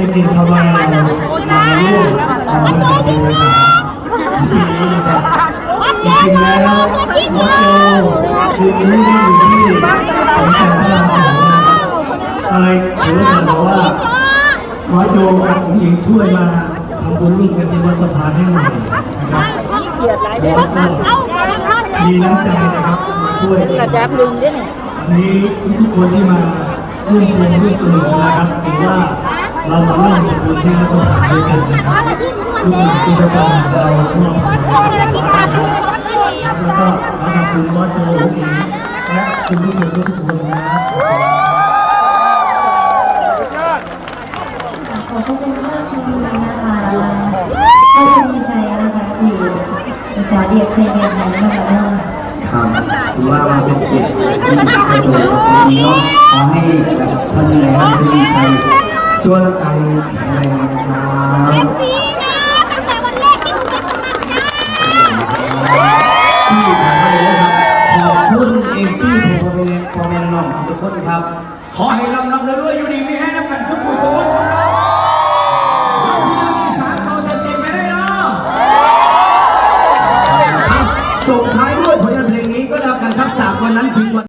ได้ยินคำว่าเรามาร่วมทำงานเป็นประจำทีนี้นะครับจริงๆแล้ววอโจคือนี้ได้อยู่ที่สงขลาพระรามสองนะครับอะไรถือว่าบอกว่าหมอโจกับผมหญิงช่วยมาทำบุญร่วมกันที่วัดสะพานให้หน่อยนะครับแล้วก็มีน้ำใจนะครับมาช่วยกระดับลุงด้วยนี่อันนี้ทุกคนที่มาร่วมชมร่วมสนุกนะครับถือว่า เรามาร่วมทำบุญที่วัดสะพานด้วยกันนะครับทุกงานกิจกรรมเราร่วมแล้วก็ขอขอบคุณหมอโจผมหญิงและคุณผู้ชมทุกคนนะครับขอบคุณมากคุณนะคะก็จะดีใจนะคะที่ภาษาเดียกเซเนียนนะคะครับถือว่ามันเป็นเกียรติที่ประโยชน์กับคนนี้เนาะขอให้ท่านนายกจะมีชัย ส่วนไก่แข็งแรงนะตั้งแต่รับที่ผ่านมาเลยนะครับขอบคุณเอ็มซีโปรเมนพ่อแมนน้องทุกคนครับ ขอให้ลำลำเรื่อยๆอยู่ดีมีให้น้ำกันสุขุสุขส่งท้ายด้วยผลงานเพลงนี้ก็แล้วกันครับจากวันนั้นถึงวัน